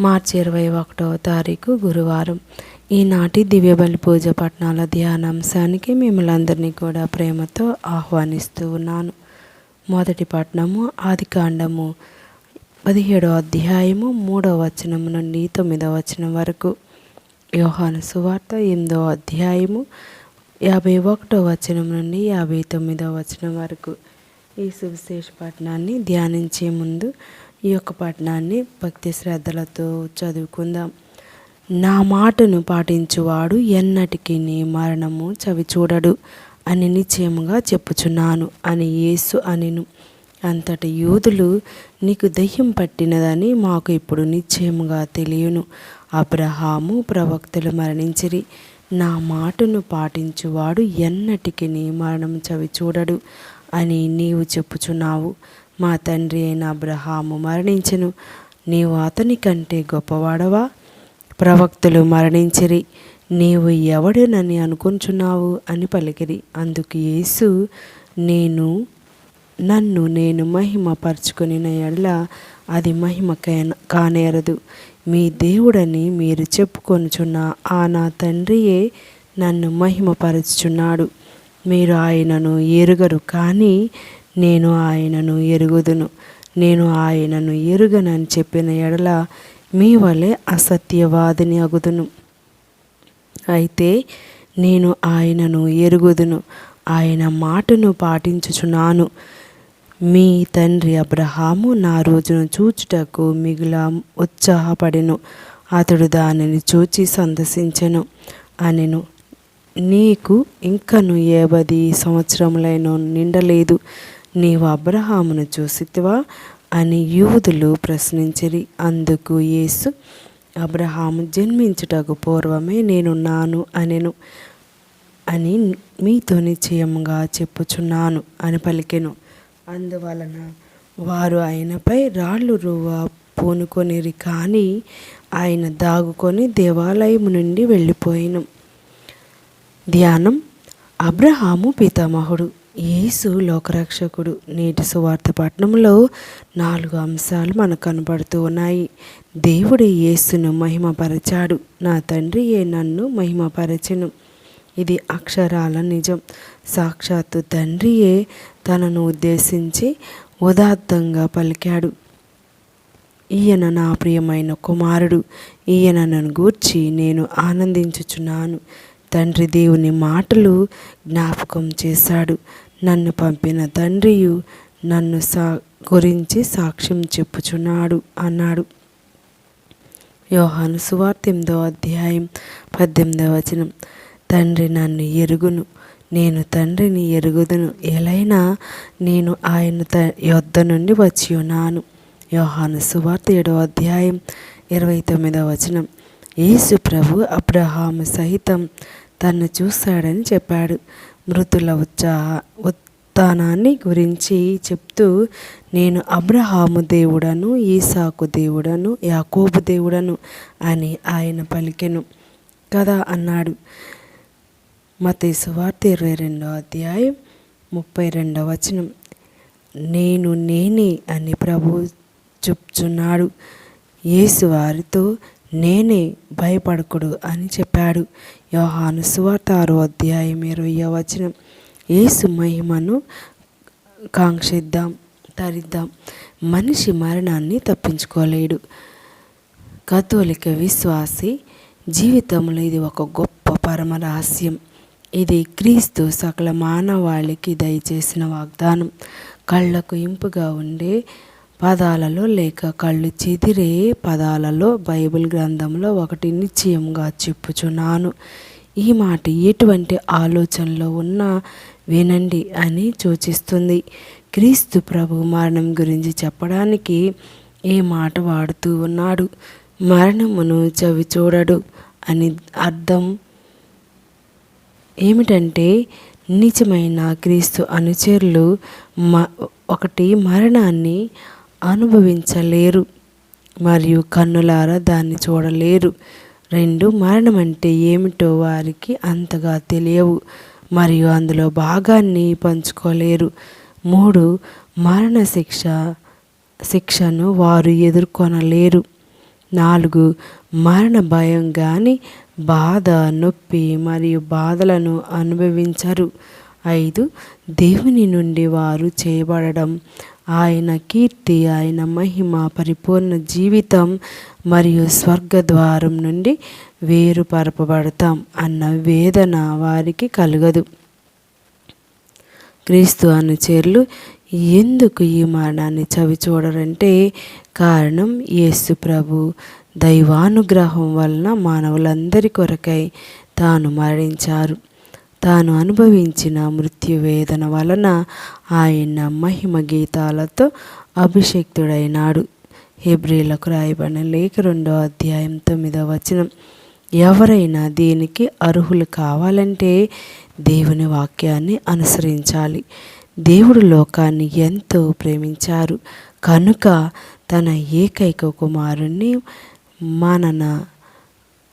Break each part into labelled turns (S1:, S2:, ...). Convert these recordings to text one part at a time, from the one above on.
S1: మార్చి ఇరవై ఒకటవ తారీఖు గురువారం. ఈనాటి దివ్యబలి పూజ పట్నాల ధ్యానాంశానికి మిమ్మల్ని అందరినీ కూడా ప్రేమతో ఆహ్వానిస్తూ ఉన్నాను. మొదటి పట్నము ఆదికాండము పదిహేడో అధ్యాయము మూడవ వచనం నుండి తొమ్మిదవ వచనం వరకు. యోహాను సువార్త ఎనిమిదవ అధ్యాయము యాభై ఒకటో వచనం నుండి యాభై తొమ్మిదవ వచనం వరకు. ఈ సువిశేష పట్టణాన్ని ధ్యానించే ముందు ఈ యొక్క పట్టణాన్ని భక్తి శ్రద్ధలతో చదువుకుందాం. నా మాటను పాటించువాడు ఎన్నటికీ మరణము చవి చూడడు అని నిశ్చయముగా చెప్పుచున్నాను అని యేసు అనిను. అంతటి యూదులు నీకు దయ్యం పట్టినదని మాకు ఇప్పుడు నిశ్చయముగా తెలియను. అబ్రహాము ప్రవక్తలు మరణించిరి. నా మాటను పాటించువాడు ఎన్నటికి మరణం చవి చూడడు అని నీవు చెప్పుచున్నావు. మా తండ్రి అయిన అబ్రహాము మరణించెను. నీవు అతని కంటే గొప్పవాడవా? ప్రవక్తలు మరణించిరి. నీవు ఎవడునని అనుకుంటున్నావు అని పలికిరి. అందుకు యేసు నేను నన్ను నేను మహిమ పరుచుకుని ఎడల అది మహిమ కానేరదు. మీ దేవుడని మీరు చెప్పుకొనుచున్న ఆ నా తండ్రియే నన్ను మహిమపరుచుచున్నాడు. మీరు ఆయనను ఎరుగరు కానీ నేను ఆయనను ఎరుగుదును. నేను ఆయనను ఎరుగనని చెప్పిన ఎడల మీ వలె అసత్యవాదిని అగుదును. అయితే నేను ఆయనను ఎరుగుదును. ఆయన మాటను పాటించుచున్నాను. మీ తండ్రి అబ్రహాము నా రోజును చూచుటకు మిగుల ఉత్సాహపడెను. అతడు దానిని చూచి సందర్శించెను. అనెను నీకు ఇంకను ఏబది సంవత్సరములైన నిండలేదు. నీవు అబ్రహామును చూసితివా? అని యూదులు ప్రశ్నించిరి. అందుకు యేసు అబ్రహాము జన్మించుటకు పూర్వమే నేనున్నాను అనెను అని మీతో నిశ్చయముగా చెప్పుచున్నాను అని పలికెను. అందువలన వారు ఆయనపై రాళ్ళు రువ్వ పూనుకొనిరి కానీ ఆయన దాగుకొని దేవాలయము నుండి వెళ్ళిపోయిను. ధ్యానం. అబ్రహాము పితామహుడు. యేసు లోకరక్షకుడు నేటి సువార్త పట్టణంలో నాలుగు అంశాలు మనకు కనబడుతూ ఉన్నాయి. దేవుడు యేసును మహిమపరచాడు. నా తండ్రియే నన్ను మహిమపరచెను? ఇది అక్షరాల నిజం. సాక్షాత్తు తండ్రియే తనను ఉద్దేశించి ఉదాత్తంగా పలికాడు. ఈయన నా ప్రియమైన కుమారుడు. ఈయన నన్ను గూర్చి నేను ఆనందించుచున్నాను. తండ్రి దేవుని మాటలు జ్ఞాపకం చేశాడు. నన్ను పంపిన తండ్రియు నన్ను సా గురించి సాక్ష్యం చెప్పుచున్నాడు అన్నాడు. యోహాను సువార్త ఎనిమిదో అధ్యాయం పద్దెనిమిదవ వచనం. తండ్రి నన్ను ఎరుగును నేను తండ్రిని ఎరుగుదును ఎలైనా నేను ఆయన త యొద్ద నుండి వచ్చి ఉన్నాను. యోహాను సువార్త ఏడవ అధ్యాయం ఇరవై తొమ్మిదవ వచనం. యేసు ప్రభు అబ్రహాము సహితం తన్ను చూశాడని చెప్పాడు. మృతుల ఉత్సాహ ఉత్థానాన్ని గురించి చెప్తూ నేను అబ్రహాము దేవుడను ఈసాకు దేవుడను యాకోబు దేవుడను అని ఆయన పలికెను. కదా అన్నాడు. మతీ సువార్త ఇరవై రెండవ అధ్యాయం ముప్పై రెండవ వచనం. నేను నేనే అని ప్రభు చెప్తున్నాడు. యేసు వారితో నేనే భయపడకుడు అని చెప్పాడు. యోహాను సువార్త ఆరో అధ్యాయం ఇరవయో వచనం. యేసు మహిమను కాంక్షిద్దాం తరిద్దాం. మనిషి మరణాన్ని తప్పించుకోలేడు. కథోలిక విశ్వాసి జీవితంలో ఇది ఒక గొప్ప పరమ రహస్యం. ఇది క్రీస్తు సకల మానవాళికి దయచేసిన వాగ్దానం. కళ్ళకు ఇంపుగా ఉండే పదాలలో లేక కళ్ళు చెదిరే పదాలలో బైబిల్ గ్రంథంలో ఒకటి నిశ్చయంగా చెప్పుచున్నాను. ఈ మాట ఎటువంటి ఆలోచనలో ఉన్నా వినండి అని సూచిస్తుంది. క్రీస్తు ప్రభు మరణం గురించి చెప్పడానికి ఏ మాట వాడుతూ ఉన్నాడు? మరణమును చవి చూడడు అని అర్థం ఏమిటంటే నిజమైన క్రీస్తు అనుచరులు మ ఒకటి మరణాన్ని అనుభవించలేరు మరియు కన్నులారా దాన్ని చూడలేరు. రెండు మరణం అంటే ఏమిటో వారికి అంతగా తెలియవు మరియు అందులో భాగాన్ని పంచుకోలేరు. మూడు మరణ శిక్ష శిక్షను వారు ఎదుర్కొనలేరు. నాలుగు మరణ భయం కానీ బాధ నొప్పి మరియు బాధలను అనుభవించరు. ఐదు దేవుని నుండి వారు చేయబడడం ఆయన కీర్తి ఆయన మహిమ పరిపూర్ణ జీవితం మరియు స్వర్గద్వారం నుండి వేరుపరపబడతాం అన్న వేదన వారికి కలగదు. క్రీస్తు అనుచరులు ఎందుకు ఈ మరణాన్ని చవి చూడరంటే కారణం యేసు ప్రభు. దైవానుగ్రహం వలన మానవులందరి కొరకై తాను మరణించారు. తాను అనుభవించిన మృత్యువేదన వలన ఆయన మహిమ గీతాలతో అభిషక్తుడైనాడు. హెబ్రిలకు రాయబడిన లేఖ రెండో అధ్యాయం తొమ్మిదో వచనం. ఎవరైనా దీనికి అర్హులు కావాలంటే దేవుని వాక్యాన్ని అనుసరించాలి. దేవుడు లోకాన్ని ఎంతో ప్రేమించారు. కనుక తన ఏకైక కుమారుణ్ణి మనన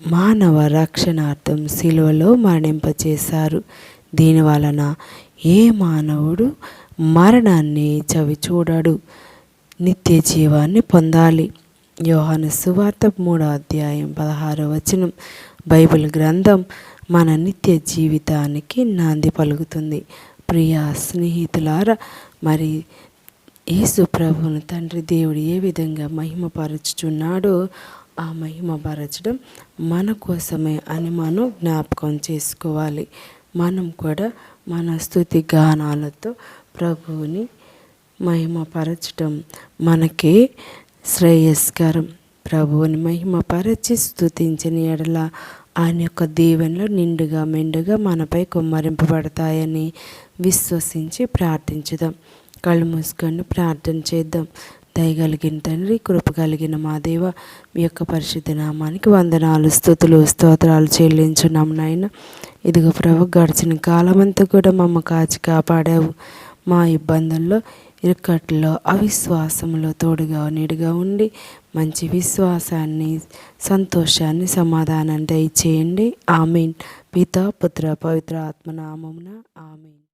S1: మానవ రక్షణార్థం శిలువలో మరణింపచేశారు. దీని వలన ఏ మానవుడు మరణాన్ని చవి చూడడు నిత్య జీవాన్ని పొందాలి. యోహాను సువార్త మూడో అధ్యాయం పదహారో వచనం. బైబిల్ గ్రంథం మన నిత్య జీవితానికి నాంది పలుకుతుంది. ప్రియ స్నేహితులారా మరి యేసు ప్రభువును తండ్రి దేవుడు ఏ విధంగా మహిమపరచుచున్నాడో ఆ మహిమపరచడం మన కోసమే అని మనం జ్ఞాపకం చేసుకోవాలి. మనం కూడా మన స్థుతి గానాలతో ప్రభువుని మహిమపరచడం మనకే శ్రేయస్కరం. ప్రభువుని మహిమపరచి స్థుతించిన ఎడల ఆయన యొక్క దీవెనలు నిండుగా మెండుగా మనపై కుమ్మరింపబడతాయని విశ్వసించి ప్రార్థించుదాం. కళ్ళు మూసుకొని ప్రార్థన చేద్దాం. దయగలిగిన తండ్రి కృప కలిగిన మా దేవ మీ యొక్క పరిశుద్ధ నామానికి వందనాలు స్థుతులు స్తోత్రాలు చెల్లించున్నాం నాయన. ఇదిగో ప్రభు గడిచిన కాలమంతా కూడా మమ్మ కాచి కాపాడావు. మా ఇబ్బందుల్లో ఇరుకట్లో అవిశ్వాసంలో తోడుగా నీడుగా ఉండి మంచి విశ్వాసాన్ని సంతోషాన్ని సమాధానాన్ని దయచేయండి. ఆమెన్. పిత పుత్ర పవిత్ర ఆత్మనామమున ఆమెన్.